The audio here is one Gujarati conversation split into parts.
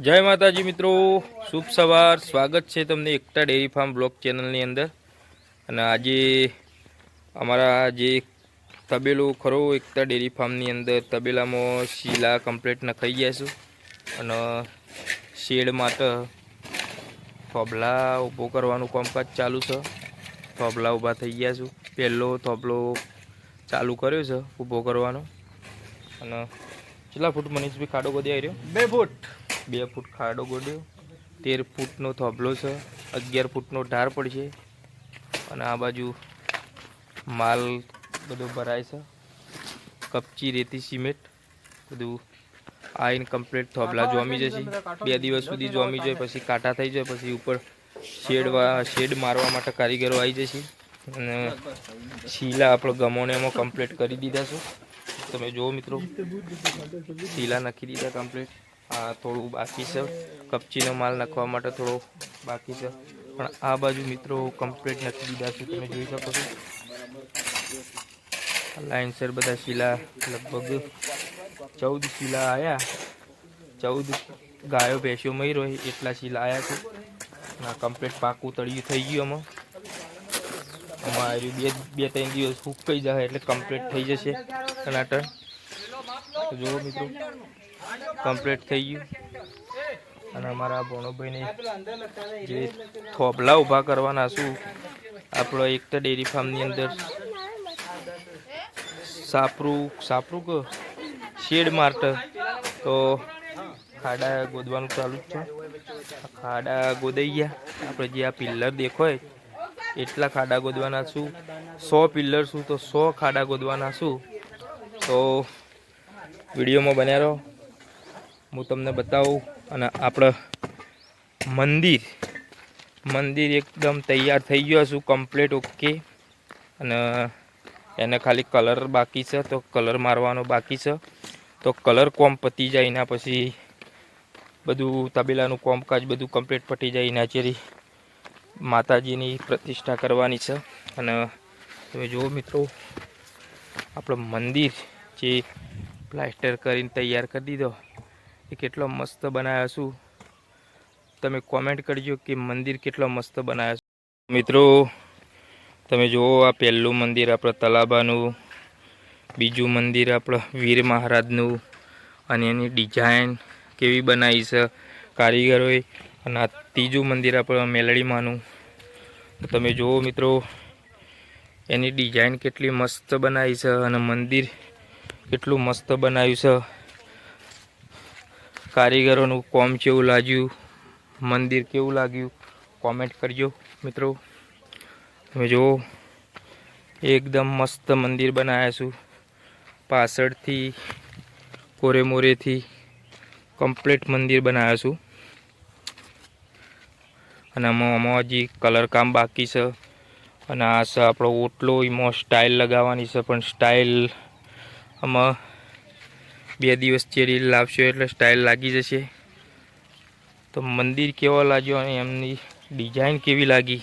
જય માતાજી મિત્રો, શુભ સવાર. સ્વાગત છે તમને એકતા ડેરી ફાર્મ બ્લોગ ચેનલની અંદર. અને આજે અમારા જે તબેલો ખરો, એકતા ડેરી ફાર્મની અંદર તબેલામાં શીલા કમ્પ્લેટ નખાઈ ગયા છું. અને શેડ માટે થોબલા ઊભો કરવાનું કામકાજ ચાલુ છે. થોબલા ઊભા થઈ ગયા છું. પહેલો થોબલો ચાલુ કર્યો છે, ઊભો કરવાનો. અને કેટલા ફૂટ મનીષભાઈ ખાડો બધી આવી રહ્યો બે ફૂટ. બે ફૂટ ખાડો ગોડ્યો. તેર ફૂટનો થોભલો છે. અગિયાર ફૂટનો ઢાર પડશે અને આ બાજુ માલ બધો ભરાય છે. કપચી રેતી સિમેન્ટ બધું આઈન કમ્પ્લીટ થોભલા જોમી જશે બે દિવસ સુધી જોમી જાય પછી કાંટા થઈ જાય પછી ઉપર શેડ શેડ મારવા માટે કારીગરો આવી જશે. અને શીલા આપણો ગમોને એમાં કમ્પ્લીટ કરી દીધા છે. તમે જુઓ મિત્રો શીલા નાખી દીધા કમ્પ્લીટ આ થોડું બાકી છે. કપચીનો માલ નાખવા માટે થોડો બાકી છે. પણ આ બાજુ મિત્રો કમ્પ્લીટ નાખી દીધા છે. તમે જોઈ શકો છો. લાઇનસર બધા શીલા લગભગ ચૌદ શીલા આવ્યા ચૌદ ગાયો ભેંસો મર્યો હોય એટલા શીલા આવ્યા છે. આ કમ્પ્લીટ પાકું તળિયું થઈ ગયું આમાં. અમારું બે બે, ત્રણ દિવસ સુકાઈ જાય એટલે કમ્પ્લીટ થઈ જશે. તો જુઓ મિત્રો કમ્પ્લીટ થઈ ગયું. અને અમારા ભણોભાઈને જે થોભલા ઊભા કરવાના શું આપણો એક તો ડેરી ફાર્મની અંદર સાપરું સાપરું કે, શેડ માર્ટ, તો ખાડા ગોદવાનું ચાલુ જ છે. ખાડા ગોદાઈ ગયા. આપણે જે આ પિલ્લર દેખોય એટલા ખાડા ગોદવાના છું. સો પિલ્લર છું તો સો ખાડા ગોદવાના છું. તો વિડીયોમાં બન્યા રહો હું તમને બતાવું અને આપણે મંદિર મંદિર એકદમ તૈયાર થઈ ગયો છું કમ્પ્લીટ ઓકે અને એને ખાલી કલર બાકી છે, તો કલર મારવાનો બાકી છે. તો કલર કોમ પતી જાય, એના પછી બધું તબેલાનું કોમકાજ બધું કમ્પ્લીટ પતી જાય, એના ચેરી માતાજીની પ્રતિષ્ઠા કરવાની છે. અને તમે જુઓ મિત્રો, આપણું મંદિર જે પ્લાસ્ટર કરીને તૈયાર કરી દીધો. એ કેટલો મસ્ત બનાવ્યો છું. તમે કોમેન્ટ કરજો કે મંદિર કેટલો મસ્ત બનાવ્યો છે. મિત્રો, તમે જુઓ આ પહેલું મંદિર આપણા તલાબાનું, બીજું મંદિર આપણા વીર મહારાજનું, અને એની ડિઝાઇન કેવી બનાવી છે કારીગરોએ અને આ ત્રીજું મંદિર આપણા મેલડીમાંનું. તમે જુઓ મિત્રો, એની ડિઝાઇન કેટલી મસ્ત બનાવી છે, અને મંદિર કેટલું મસ્ત બનાવ્યું છે. કારીગરોનું કોમ કેવું લાગ્યું? મંદિર કેવું લાગ્યું? કોમેન્ટ કરજો, મિત્રો. તમે જુઓ, એકદમ મસ્ત મંદિર બનાવ્યા છું. પાછળથી કોરે મોરેથી કમ્પ્લીટ મંદિર બનાવ્યા છું. અને આમાં હજી કલર કામ બાકી છે. અને આ છે આપણો ઓટલો, એમાં સ્ટાઇલ લગાવવાની છે, પણ સ્ટાઇલ આમાં બે દિવસ રીલ લાવશો એટલે સ્ટાઇલ લાગી જશે. તો મંદિર કેવો લાગ્યો અને એમની ડિઝાઇન કેવી લાગી?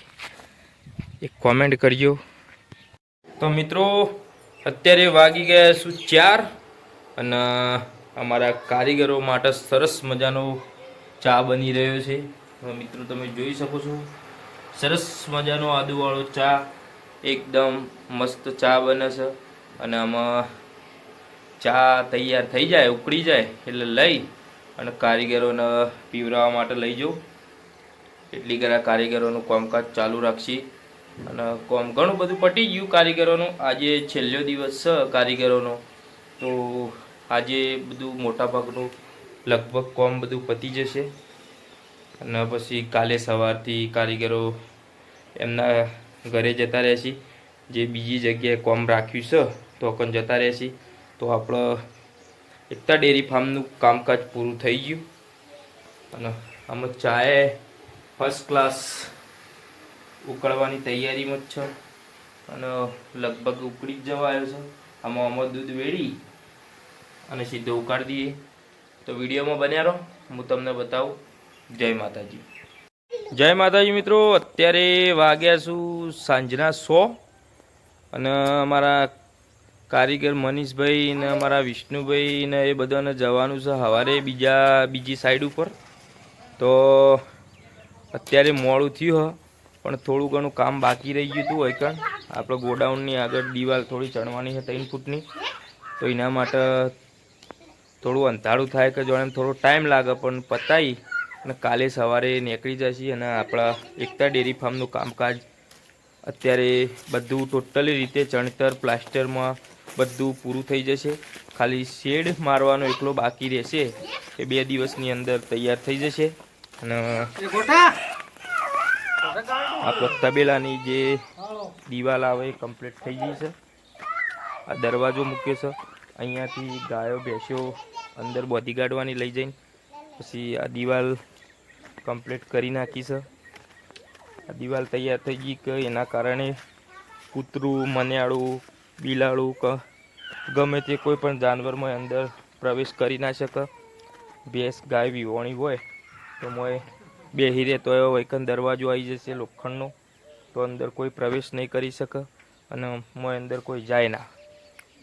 એ કોમેન્ટ કરજો. તો મિત્રો, અત્યારે વાગી ગયા શું ચાર? અને અમારા કારીગરો માટે સરસ મજાનો ચા બની રહ્યો છે. મિત્રો, તમે જોઈ શકો છો. સરસ મજાનો આદુવાળો ચા, એકદમ મસ્ત ચા બને છે. અને આમાં ચા તૈયાર થઈ જાય, ઉકળી જાય, એટલે લઈ અને કારીગરોને પીવરાવા માટે લઈ જાઉં. એટલી ઘણા કારીગરોનું કામકાજ ચાલુ રાખશી. અને કોમ ઘણું બધું પટી ગયું કારીગરોનું. આજે છેલ્લો દિવસ છે કારીગરોનો. તો આજે બધું મોટાભાગનું લગભગ કોમ બધું પતી જશે. અને પછી કાલે સવારથી કારીગરો એમના ઘરે જતા રહેશે. જે બીજી જગ્યાએ કોમ રાખ્યું છે, તો પણ જતા રહેશે. તો આપણે એકતા ડેરી ફાર્મનું કામકાજ પૂરું થઈ ગયું. અને આમાં ચાએ ફર્સ્ટ ક્લાસ ઉકળવાની તૈયારીમાં જ છે. અને લગભગ ઉકળી જ જવા આવ્યો છે. આમાં આમાં દૂધ વેળી અને સીધો ઉકાળી દઈએ. તો વિડીયોમાં બન્યા રહો. હું તમને બતાવું. જય માતાજી. જય માતાજી મિત્રો. અત્યારે વાગ્યા છું સાંજના સો. અને અમારા કારીગર મનીષભાઈ ને અમારા વિષ્ણુભાઈ ને એ બધાને જવાનું છે સવારે બીજા, બીજી સાઈડ ઉપર. તો અત્યારે મોડું થયું હ, પણ થોડું ઘણું કામ બાકી રહી ગયું હતું હોય કણ આપણે ગોડાઉનની આગળ દિવાલ થોડી ચણવાની છે ત્રણ ફૂટની. તો એના માટે થોડું અંધારું થાય કે જોડે થોડો ટાઈમ લાગે, પણ પતાવી અને કાલે સવારે નીકળી જશે અને આપણા એકતા ડેરી ફાર્મનું કામકાજ અત્યારે બધું ટોટલી રીતે ચણતર પ્લાસ્ટરમાં બધું પૂરું થઈ જશે. ખાલી શેડ મારવાનો એકલો બાકી રહેશે એ બે દિવસની અંદર તૈયાર થઈ જશે. અને આપણો તબેલાની જે દિવાલ આવે એ કમ્પ્લીટ થઈ ગઈ છે. આ દરવાજો મૂક્યો છે. અહીંયાથી ગાયો ભેંસો અંદર બોધી કાઢવાની લઈ જઈને પછી આ દિવાલ કમ્પ્લીટ કરી નાખી છે. આ દિવાલ તૈયાર થઈ ગઈ કે એના કારણે કૂતરું મન્યાળું બિલાડું કે. ગમે તે કોઈ પણ જાનવરમાં અંદર પ્રવેશ કરી ના શકે. ભેંસ, ગાય વિવોણી હોય તો મોય બે હીરે તો વૈકન દરવાજો આવી જશે લોખંડનો. તો અંદર કોઈ પ્રવેશ નહીં કરી શકે અને મોય અંદર કોઈ જાય ના.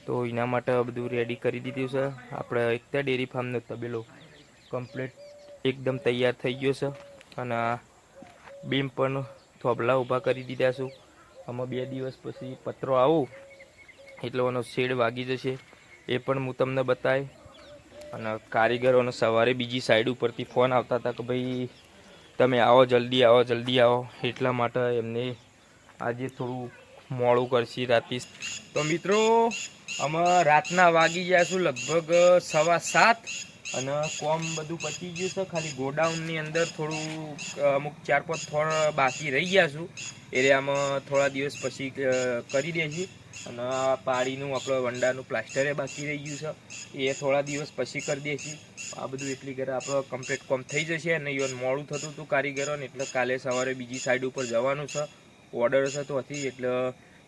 તો એના માટે બધું રેડી કરી દીધું છે. આપણે એકતા ડેરી ફાર્મનો તબેલો કમ્પ્લીટ એકદમ તૈયાર થઈ ગયો છે. અને બીમ પણ થોભલા ઊભા કરી દીધા છું. આમાં બે દિવસ પછી પત્રો આવું. એટલે એનો શેડ વાગી જશે, એ પણ હું તમને બતાવી અને કારીગરોને સવારે બીજી સાઈડ ઉપરથી ફોન આવતા હતા કે ભાઈ, તમે આવો જલ્દી આવો જલ્દી, આવો. એટલા માટે એમને આજે થોડું મોડું કરશે રાતે. તો મિત્રો અમે રાતના વાગી ગયા છું લગભગ સવા સાત. અને કોમ બધું પતી ગયું છે. ખાલી ગોડાઉનની અંદર થોડું અમુક ચાર પાંચ થોડ બાકી રહી ગયા છું. એરિયામાં થોડા દિવસ પછી કરી કરી છે અને પાડીનું આપણે વંડાનું પ્લાસ્ટરે બાકી રહી ગયું છે. એ થોડા દિવસ પછી કરી દઈશું આ બધું એટલી ઘરે આપણો કમ્પ્લીટ કોમ થઈ જશે અને ઇવન મોડું થતું હતું કારીગરોને, એટલે કાલે સવારે બીજી સાઈડ ઉપર જવાનું છે. ઓર્ડર થતો હતી, એટલે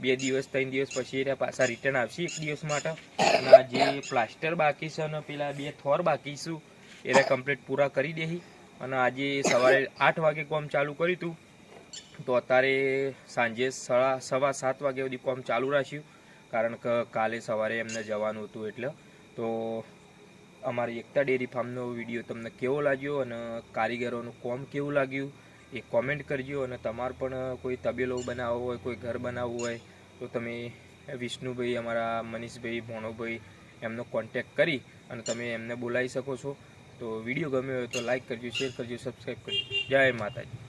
બે દિવસ, ત્રણ દિવસ પછી એને પાછા રિટર્ન આવશે એક દિવસ માટે. અને જે પ્લાસ્ટર બાકી છે અને પેલા બે થોર બાકી છું, એને કમ્પ્લીટ પૂરા કરી દેહી. અને આજે સવારે આઠ વાગે કોમ ચાલુ કર્યું હતું. તો અત્યારે સાંજે સવા સવા સાત વાગ્યા સુધી કોમ ચાલુ રાખ્યું. કારણ કે કાલે સવારે એમને જવાનું હતું એટલે. તો અમારી એકતા ડેરી ફાર્મનો વીડિયો તમને કેવો લાગ્યો અને કારીગરોનું કોમ કેવું લાગ્યું? એ કોમેન્ટ કરજો અને તમારે પણ કોઈ તબેલો બનાવવો હોય, કોઈ ઘર બનાવવું હોય, તો તમે વિષ્ણુભાઈ, અમારા મનીષભાઈ, ભોણોભાઈ એમનો કોન્ટેક કરી અને તમે એમને બોલાવી શકો છો. તો વીડિયો ગમ્યો હોય તો લાઈક કરજો શેર કરજો સબસ્ક્રાઈબ કરજો. જય માતાજી.